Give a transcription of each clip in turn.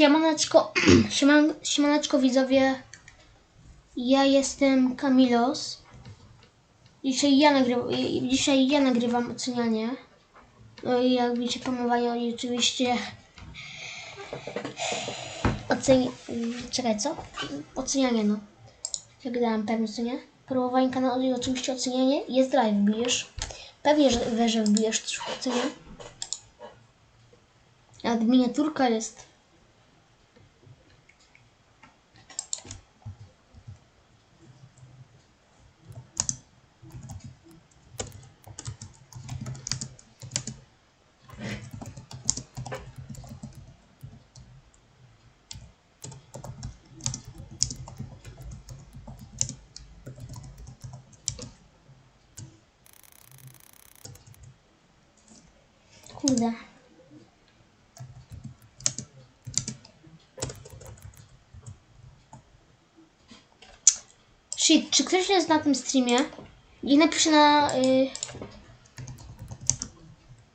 Siemaneczko, sieman, siemaneczko widzowie. Ja jestem Kamilos. Dzisiaj ja, nagryw, dzisiaj ja nagrywam ocenianie. No i jak widzicie panowanie oni oczywiście oceni... Czekaj, co? Ocenianie no. Jak dałem pewnie co nie? Promowanie kanału i oczywiście ocenianie. Jest drive, wbijesz. Pewnie, że, że wbijesz też ocenianie. Nawet miniaturka jest. Kurde. Shit, czy ktoś jest na tym streamie? I napisze na... Y,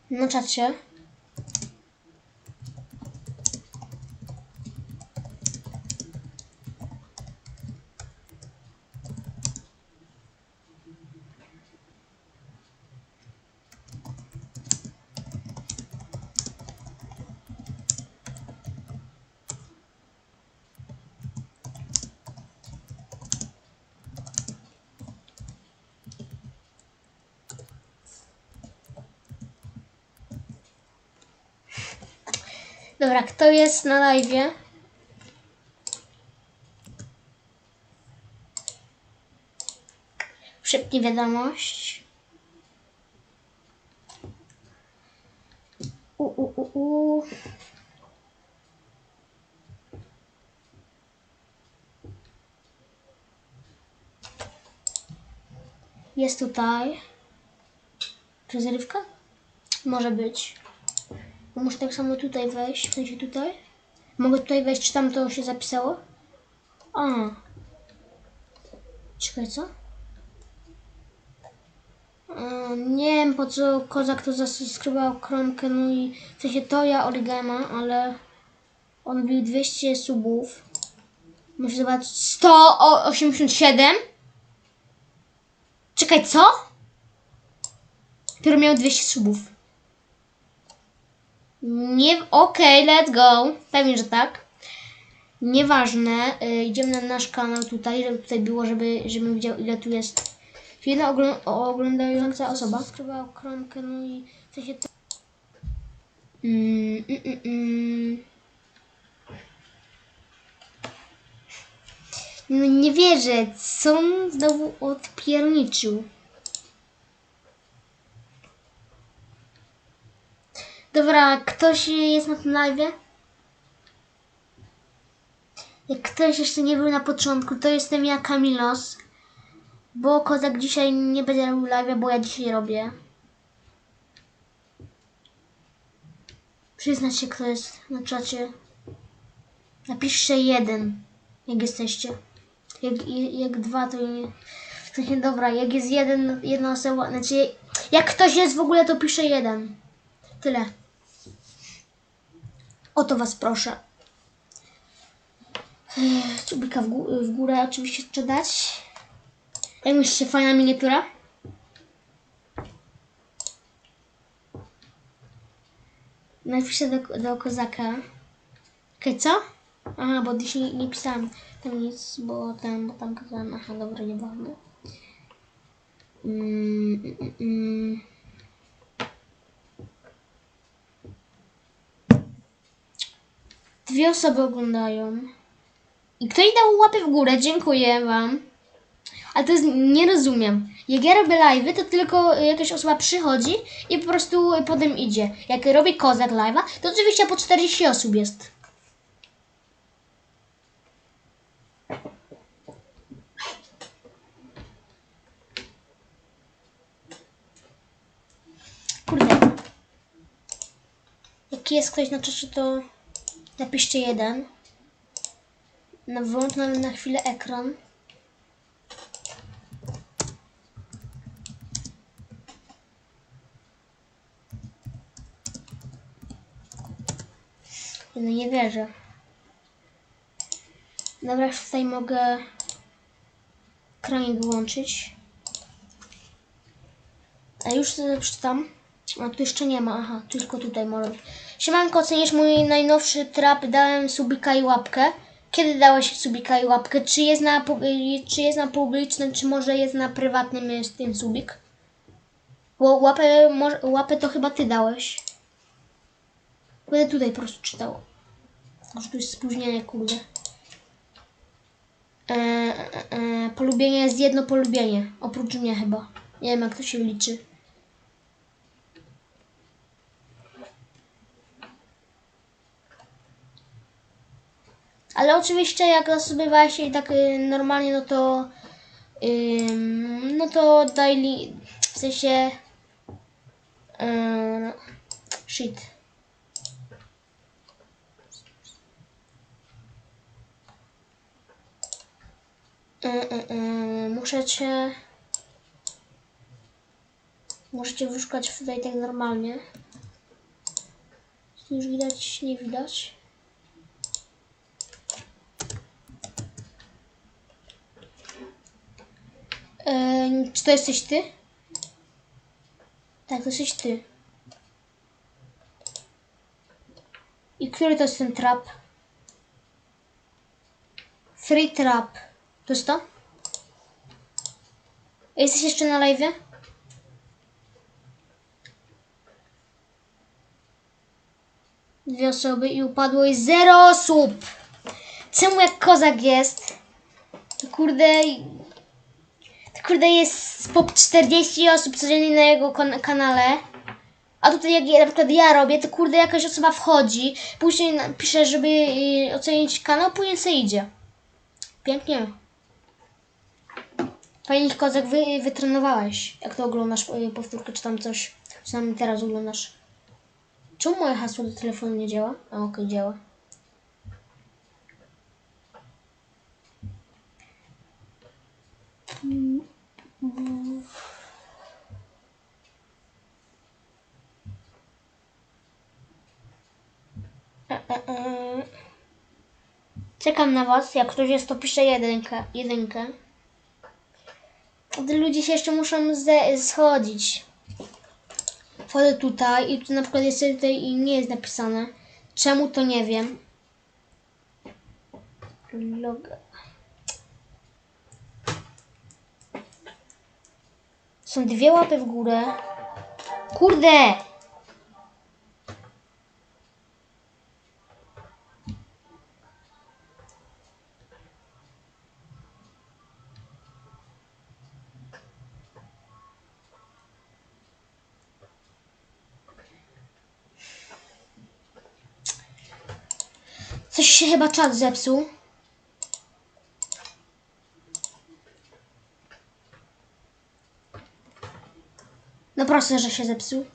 na czacie. Dobra, kto jest na live? Szybkie wiadomość. U, u, u, u. Jest tutaj. Czy zrywka? Może być. Muszę tak samo tutaj wejść, w sensie tutaj. Mogę tutaj wejść, czy tam to się zapisało? A. Czekaj, co? Nie wiem po co kozak to zasubskrybował kromkę, no i w sensie to ja origama, ale on bił 200 subów. Muszę zobaczyć. 187? Czekaj, co? Dopiero miał 200 subów. Nie, okej, let's go. Pewnie, że tak. Nieważne. Y, idziemy na nasz kanał tutaj, żeby tutaj było, żeby, żebym widział ile tu jest. Jedna ogl- oglądająca osoba. Skrywa kromkę, no i w sensie to... Mm, mm, mm, mm. No nie wierzę, co on znowu odpierniczył. Dobra, ktoś jest na tym live? Jak ktoś jeszcze nie był na początku, to jestem ja, Kamilos. Bo Kozak dzisiaj nie będzie robił live, bo ja dzisiaj robię. Przyznać się, kto jest na czacie. Napiszcie jeden, jak jesteście. Jak, jak dwa, to nie... W sensie, dobra, jak jest jeden, jedna osoba, znaczy, jak ktoś jest w ogóle, to pisze jeden. Tyle. O to was proszę. Czubika w, w górę oczywiście jeszcze dać. Jak myślicie, fajna miniatura? Napiszę do, do kozaka. Okej, co? Aha, bo dzisiaj nie, nie pisałam tam nic, bo tam, bo tam kazałem. Aha, dobra, nieważne. Mm, mm, mm. Dwie osoby oglądają. I ktoś dał łapę w górę, dziękuję wam. Ale to jest, nie rozumiem. Jak ja robię live'y, to tylko jakaś osoba przychodzi i po prostu potem idzie. Jak robię kozak live'a, to oczywiście po 40 osób jest. Kurde. Jak jest ktoś na czacie, to napiszcie jeden. Na, wyłącz na, chwilę ekran. No nie wierzę. Dobra, już tutaj mogę kranik wyłączyć. A już sobie przeczytam. A tu jeszcze nie ma, aha, tylko tutaj może. Siemanko, ocenisz mój najnowszy trap, dałem subika i łapkę. Kiedy dałeś subika i łapkę? Czy jest na, czy jest na publicznym, czy może jest na prywatnym jest ten subik? Bo łapę, łapę to chyba ty dałeś. Będę tutaj po prostu czytał. Może tu jest spóźnienie, kurde. E, e, e, polubienie jest jedno polubienie. Oprócz mnie chyba. Nie wiem jak to się liczy. Ale oczywiście jak sobie właśnie tak y, normalnie, no to no to daily w sensie yy, shit. Yy, yy, muszę cię wyszukać tutaj tak normalnie. Już widać, nie widać. Yy, czy to jesteś ty? Tak, to jesteś ty. I który to jest ten trap? Free trap. To jest to? Jesteś jeszcze na live? Dwie osoby i upadło jest zero osób. Czemu jak kozak jest? To kurde kurde jest po 40 osób codziennie na jego kanale. A tutaj jak ja, na przykład ja robię, to kurde jakaś osoba wchodzi, później pisze, żeby y, ocenić kanał, później sobie idzie. Pięknie. Fajnie Kozak, wy, wytrenowałeś. Jak to oglądasz y, powtórkę, czy tam coś, co tam teraz oglądasz. Czemu moje hasło do telefonu nie działa? A okej, działa. E, e, e. Czekam na was. Jak ktoś jest, to pisze jedynkę. jedynkę. Gdy ludzie się jeszcze muszą schodzić. Wchodzę tutaj i tu na przykład jest tutaj i nie jest napisane. Czemu to nie wiem. Log. Są dwie łapy w górę. Kurde! Coś się chyba czat zepsuł. No proszę, że się zepsuł.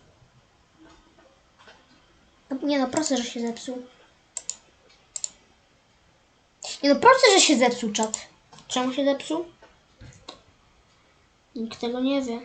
No, nie no, proszę, że się zepsuł. Nie no, proszę, że się zepsuł czat. Czemu się zepsuł? Nikt tego nie wie.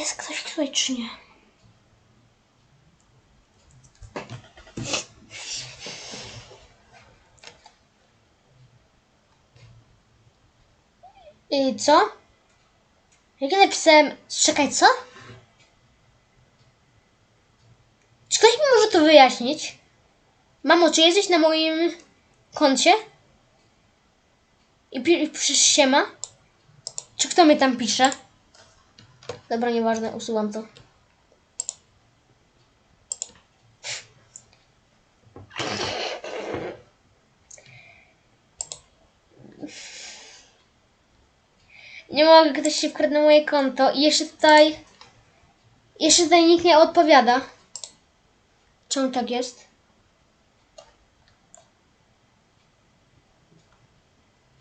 Jest ktoś tutaj czy nie? Yy, co? Jak ja napisałem... Czekaj, co? Czy ktoś mi może to wyjaśnić? Mamo, czy jesteś na moim koncie? I piszesz siema? Czy kto mnie tam pisze? Dobra, nieważne, usuwam to. Nie mogę, ktoś się wkradł na moje konto i jeszcze tutaj... Jeszcze tutaj nikt nie odpowiada. Czemu tak jest?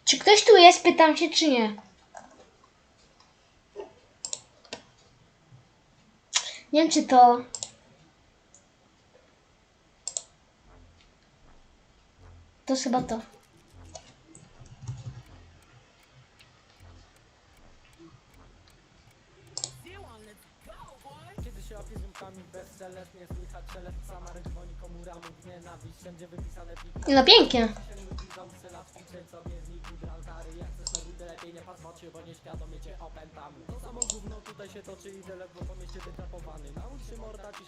Czy ktoś tu jest? Pytam się, czy nie. Nie wiem, czy to. To chyba to. No pięknie. Sela ćwiczeń sobie z nich Gibraltary Jak chcesz na rudy lepiej nie patrz w oczy Bo nieświadomie cię opętamy To samo gówno tutaj się toczy Idę ledwo po mieście wytrapowany. Naucz się morda tu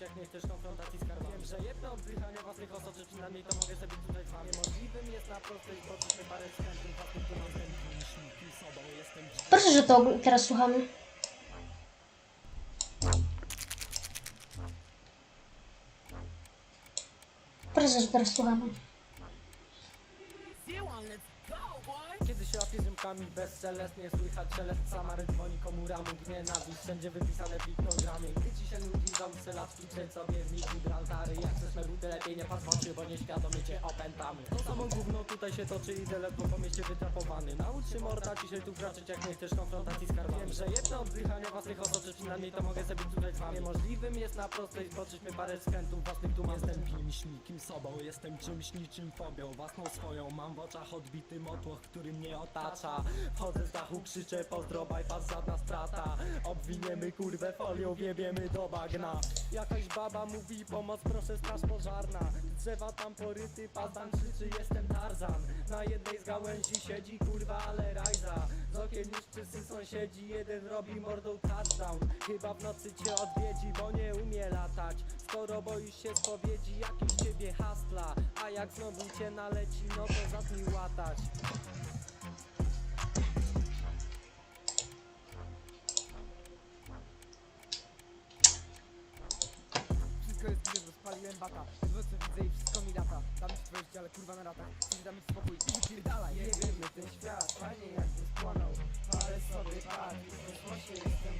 Jak nie chcesz konfrontacji z karwami Wiem, że jedno oddychanie własnych osoczy Przynajmniej to mogę sobie tutaj z wami. Możliwym jest na prostej parę skrętów jestem Proszę, że to teraz słuchamy. Proszę, że teraz słuchamy. Się ziomkami bezszelestnie Słychać szelest. Samary dzwoni komu ramów Nienawiść, wszędzie wypisane piktogramy. Gdy ci się nudzi dom sela ćwiczeń sobie z nich Gibraltary Jak chcesz na rudy lepiej nie patrz w oczy Bo nieświadomie cię opętamy. To samo gówno tutaj się toczy Idę ledwo po mieście wytrapowany. Naucz się morda dzisiaj tu wkraczać Jak nie chcesz konfrontacji z Wiem, że jedno oddychanie własnych osoczy Przynajmniej to mogę sobie tutaj z wami. Możliwym jest na prostej zboczyć parę skrętów Własnych tu mam. Jestem kimś, nikim sobą, jestem czymś niczym fobią. Własną swoją, mam w oczach odbity motłoch, który mnie otacza Wchodzę z dachu, krzyczę pozdro, bypass, żadna strata. Obwiniemy kurwę folią, wiebiemy do bagna. Jakaś baba mówi pomoc, proszę straż pożarna. Drzewa tam poryty, pazdan krzyczy, jestem Tarzan. Na jednej z gałęzi siedzi kurwa, ale rajza. Z okien już wszyscy sąsiedzi, jeden robi mordą touchdown. Chyba w nocy cię odwiedzi, bo nie umie latać. Skoro boisz się spowiedzi, jakiś ciebie hastla A jak znowu cię naleci, no to zacznij łatać rozpaliłem bata. Nocy widzę i wszystko mi lata. Ci twoje życie, ale kurwa na Chcesz dam ci spokój i wypierdalaj. Ten świat, fajnie Ale sobie patrz, w jestem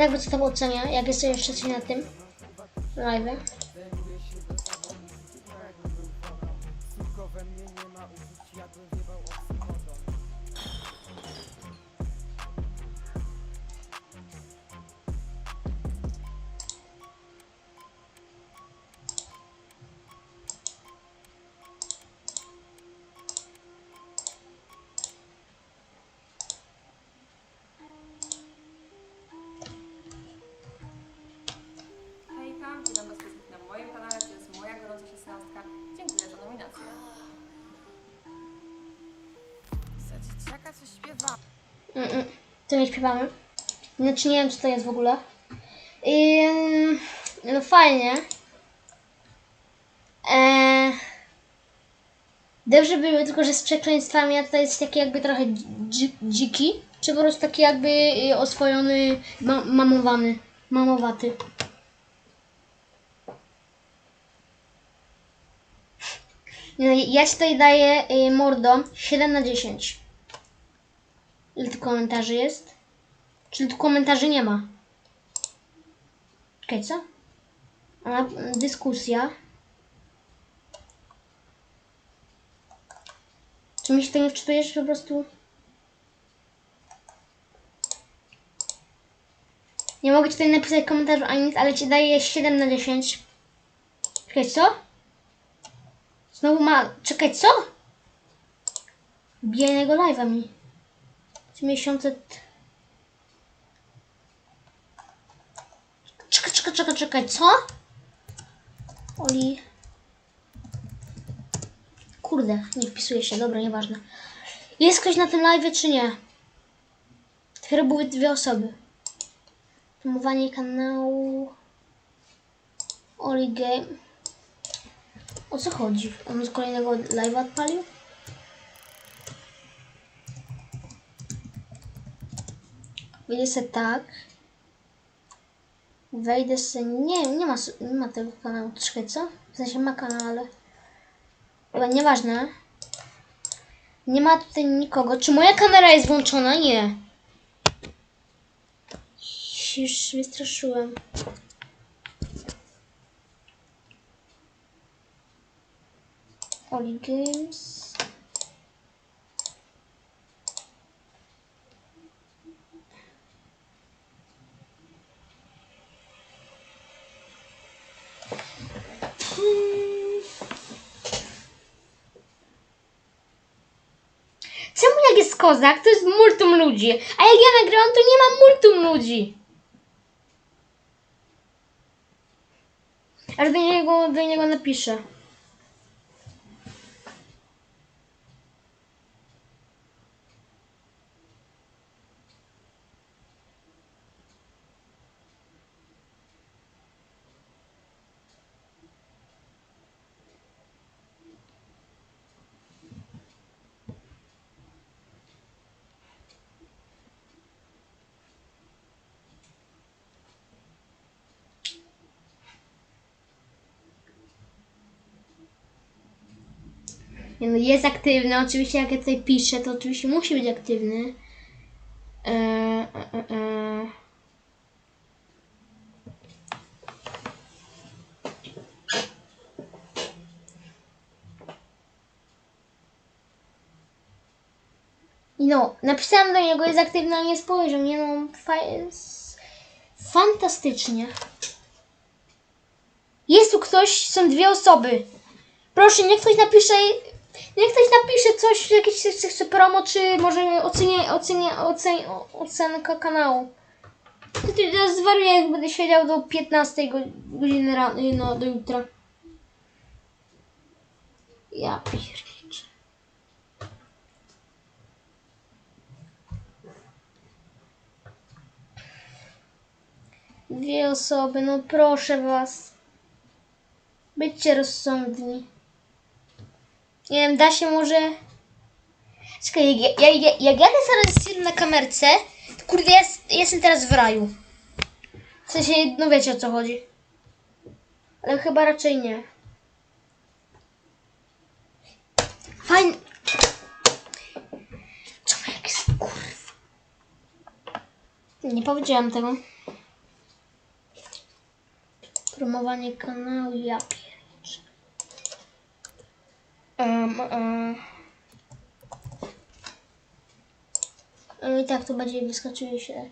jakby co tam ocenia, jak jest jeszcze na tym live. To nie śpiewamy. Znaczy nie wiem, co to jest w ogóle. Ym, no fajnie. Eee, dobrze były, tylko że z przekleństwami, a tutaj jest taki jakby trochę dzi- dziki. Czy po prostu taki jakby y, oswojony, ma- mamowany, mamowaty. No, ja ci tutaj daję y, mordo 7 na 10. Ile tu komentarzy jest? Czyli tu komentarzy nie ma. Czekaj, co? A, dyskusja. Czy mi się to nie wczytujesz po prostu? Nie mogę tutaj napisać komentarzu ani nic, ale ci daję 7 na 10. Czekaj, co? Znowu ma... Czekaj, co? Bije live'a mi. Trzy miesiące. Czekaj, czekaj, czekaj, czekaj, co? Oli. Kurde, nie wpisuje się, dobra, nieważne. Jest ktoś na tym live, czy nie? Dopiero były dwie osoby. Promowanie kanału. Oli Game. O co chodzi? On z kolejnego live'a odpalił? Wyjdę se tak. Wejdę se. Nie, nie ma, nie ma tego kanału. Czekaj, co? W sensie ma kanał, ale. Chyba nieważne. Nie ma tutaj nikogo. Czy moja kamera jest włączona? Nie. Się Już wystraszyłem. O, Oli Games. Czemu jak jest kozak, to jest multum ludzi, a jak ja nagrałam, to nie ma multum ludzi. Aż do niego, do niego napiszę. Nie no, jest aktywny. Oczywiście jak ja tutaj piszę, to oczywiście musi być aktywny. Eee, e, e, No, napisałam do niego, jest aktywny, ale nie spojrzał. Nie no, fantastycznie. Jest tu ktoś, są dwie osoby. Proszę, niech ktoś napisze, niech ktoś napisze coś, jakieś chce- promo, czy może ocenie, ocenie, ocen, ocenka kanału. Teraz zwariuję, jak będę siedział do 15 go- godziny rano, no, do jutra. Ja pierniczę. Dwie osoby, no proszę was. Byćcie rozsądni. Nie wiem, da się może... Czekaj, jak, ja, ja, jak jadę teraz film na kamerce, to kurde, ja jest, jestem teraz w raju. W sensie, no wiecie o co chodzi. Ale chyba raczej nie. Fajnie. Czemu jak jest? Nie powiedziałam tego. Promowanie kanału, ja. Um, um. I tak to będzie wyskoczyło się.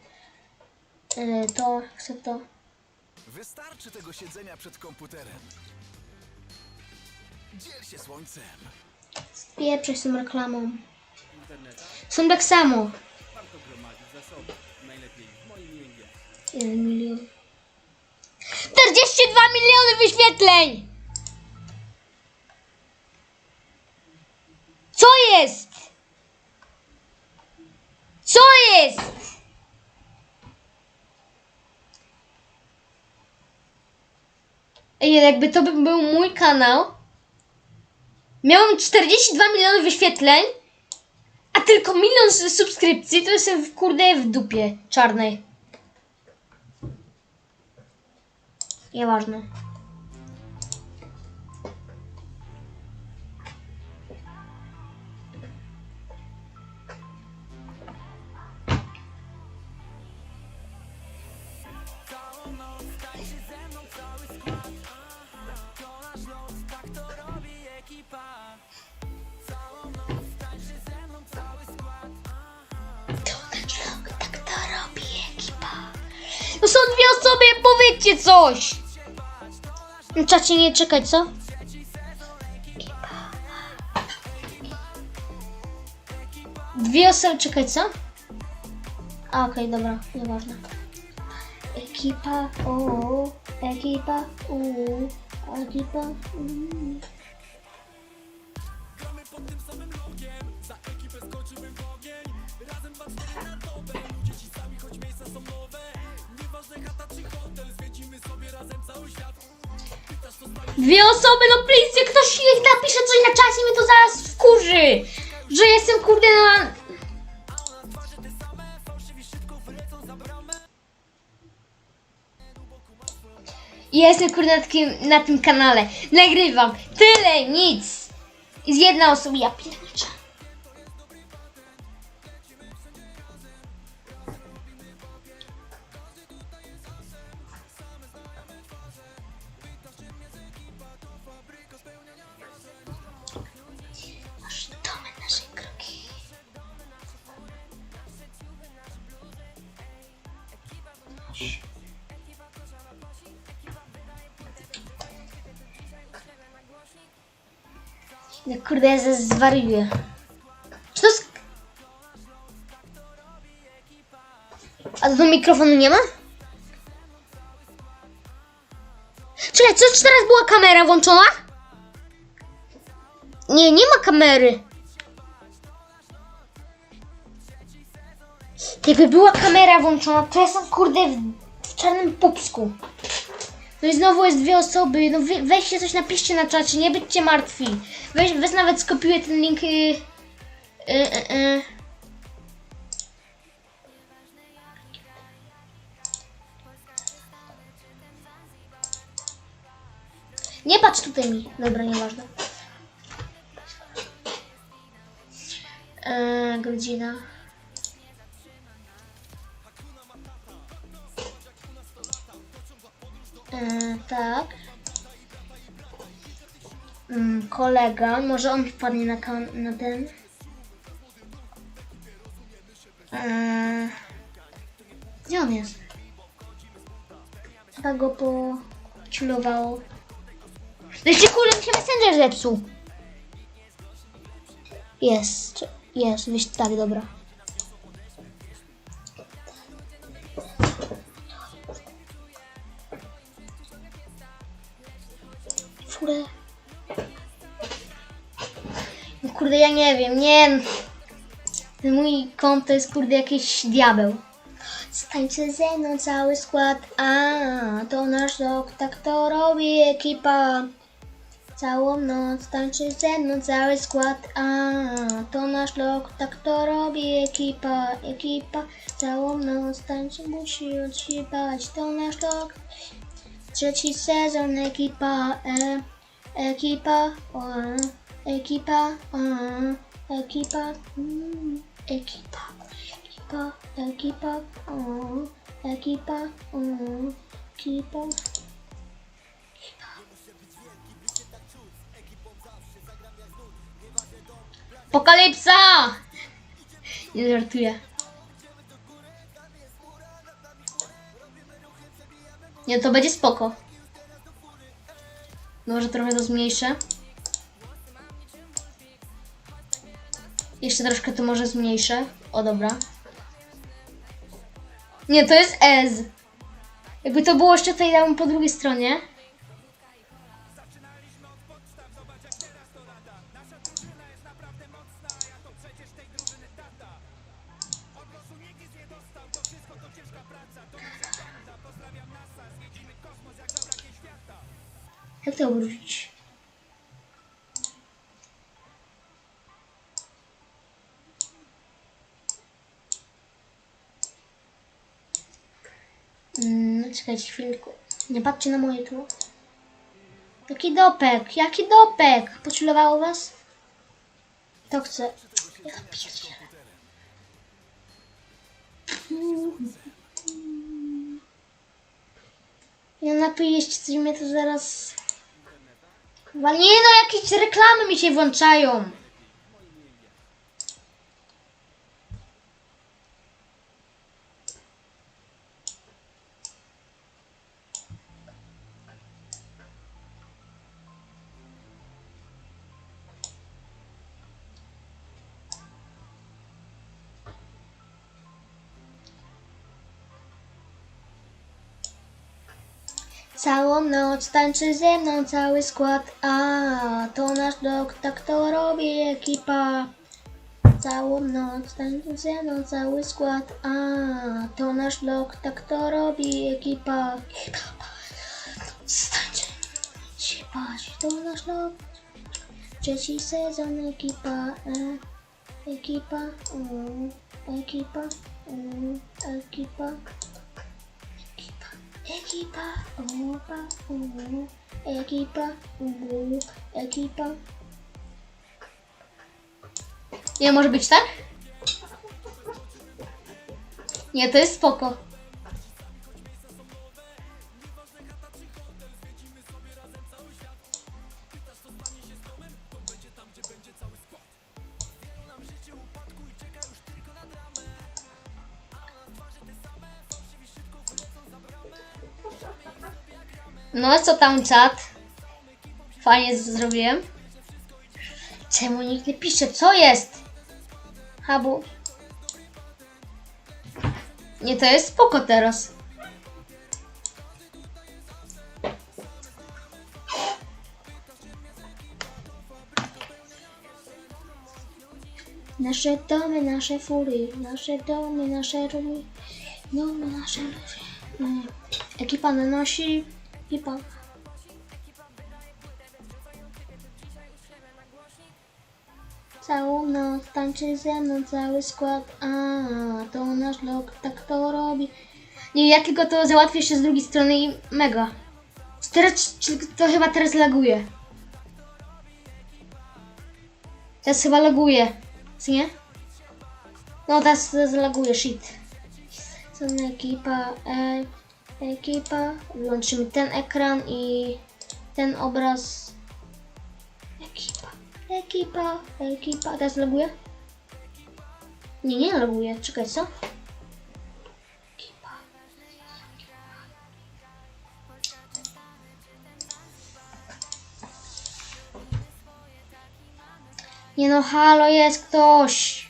e, To, chcę to. Wystarczy tego siedzenia przed komputerem. Dziel się słońcem. Pieprzę z tą reklamą. Są tak samo. Jeden milion. 42 miliony wyświetleń! Co jest? Co jest? Ej, jakby to by był mój kanał, Miałem 42 miliony wyświetleń, a tylko milion subskrypcji, to jestem w kurde w dupie czarnej. Nieważne. Są dwie osoby, powiedzcie coś! Czacie nie czekaj, co? Dwie osoby, czekaj, co? A, okej, dobra, nieważne. Ekipa, o, ekipa, u, ekipa, u. Dwie osoby, no please, jak ktoś niech napisze coś na czacie, mnie to zaraz wkurzy, że jestem kurde na... Jestem kurde na, takim, na tym kanale, nagrywam, tyle, nic. Jest jedna osoba, ja pierniczę. Kurde, ja zwariuję. Czy to jest... A do mikrofonu nie ma? Czekaj, co czy teraz była kamera włączona? Nie, nie ma kamery. Jakby była kamera włączona, to ja jestem kurde w, w czarnym pupsku. No i znowu jest dwie osoby. No we, weźcie coś, napiszcie na czacie, nie bądźcie martwi. Weź, weź nawet skopiuję ten link. Yy, yy, yy. Nie patrz tutaj mi. Dobra, nieważne. Yy, godzina. Yy, tak. Mm, kolega, może on wpadnie na, na ten. Eee, gdzie on jest? Chyba go pociulowało. Jeszcze kurde mi się Messenger zepsuł. Jest, jest, myśl, tak, dobra. Furę. No kurde, ja nie wiem, nie. Ten mój kąt to jest kurde jakiś diabeł. Stańcie ze mną cały skład, a to nasz rok, tak to robi ekipa. Całą noc tańczy ze mną cały skład, a to nasz rok, tak to robi ekipa, ekipa. Całą noc tańczy, musi odśpiewać, to nasz rok. Trzeci sezon ekipa, e, ekipa, o, ekipa, o, ekipa, mm, ekipa, ekipa, ekipa, ekipa, ekipa. Apokalipsa! Nie żartuję. Nie, to będzie spoko. Może trochę to zmniejszę. Jeszcze troszkę to może zmniejszę. O, dobra. Nie, to jest Ez. Jakby to było jeszcze tutaj tam po drugiej stronie. Czekajcie chwilkę. Nie patrzcie na moje tu. Jaki dopek? Jaki dopek? Poczulowało was? To chcę. Ja pierdzielę. Ja napijesz coś mnie to zaraz... Chyba nie no, jakieś reklamy mi się włączają. Całą noc tańczy ze mną cały skład, a to nasz dok, tak to robi ekipa. Całą noc tańczy ze mną cały skład, a to nasz blok, tak to robi ekipa. Stańcie, się patrz, to nasz blok. Trzeci sezon ekipa, e, ekipa, mm, ekipa, mm, ekipa. Ekipa, opa, u, ekipa, u, ekipa. Nie może być tak? Nie, to jest spoko. No, co tam czat? Fajnie zrobiłem. Czemu nikt nie pisze? Co jest? Habu. Nie, to jest spoko teraz. Nasze domy, nasze fury, nasze domy, nasze domy, domy, nasze. Mm. Ekipa nanosi, ekipa. Całą noc tańczy ze mną cały skład, a to nasz lok, tak to robi. Nie, ja tylko to załatwię jeszcze z drugiej strony i mega. Teraz, to chyba teraz laguje. Teraz chyba laguje, co nie? No teraz, teraz laguje, shit. Co ekipa, e, ekipa. Wyłączymy ten ekran i ten obraz. Ekipa, ekipa, ekipa. Teraz laguje? Nie, nie laguje. Czekaj, co? Ekipa. Nie no, halo, jest ktoś.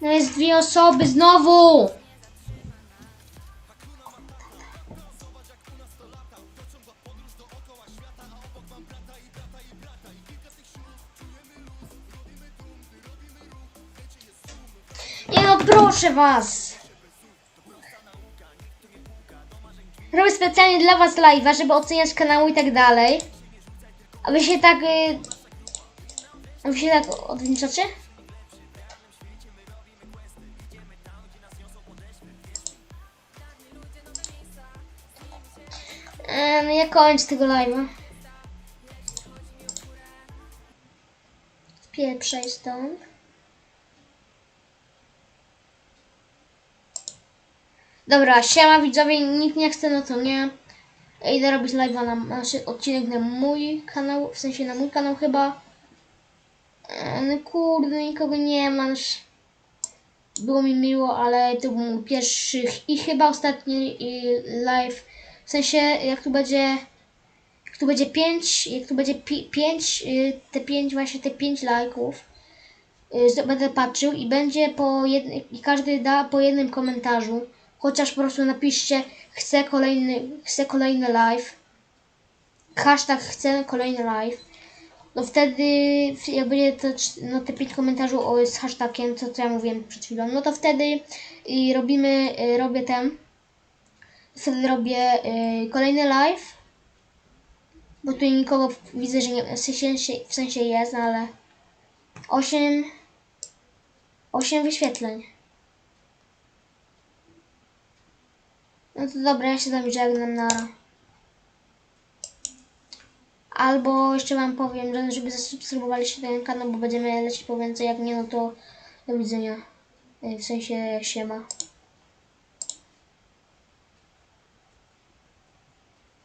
No jest dwie osoby znowu. Proszę was. Robię specjalnie dla was live'a, żeby oceniać kanału i tak dalej. A wy się tak... Y... A wy się tak odwdzięczacie? E, no ja kończę tego live'a. Pieprzaj stąd. Dobra, siema widzowie, nikt nie chce, no to nie. Idę robić live'a na znaczy odcinek na mój kanał, w sensie na mój kanał chyba. No kurde, nikogo nie ma. już Było mi miło, ale to był mój pierwszy i chyba ostatni live. W sensie jak tu będzie jak tu będzie 5, jak tu będzie 5, te 5 właśnie te 5 lajków. y, Będę patrzył i będzie po jednym, i każdy da po jednym komentarzu. Chociaż po prostu napiszcie chcę kolejny, chcę kolejny live. Hashtag chcę kolejny live. No wtedy jak będzie to, no te 5 komentarzy o, z hashtagiem, co, co ja mówiłem przed chwilą, no to wtedy i robimy, y, robię ten. Wtedy robię y, kolejny live. Bo tu nikogo widzę, że nie, w sensie, w sensie jest, no ale 8 8 wyświetleń. No to dobra, ja się tam żegnam na. Albo jeszcze wam powiem, że- żeby zasubskrybowaliście ten kanał, bo będziemy lecieć po więcej, jak nie, no to do widzenia. Y, W sensie siema.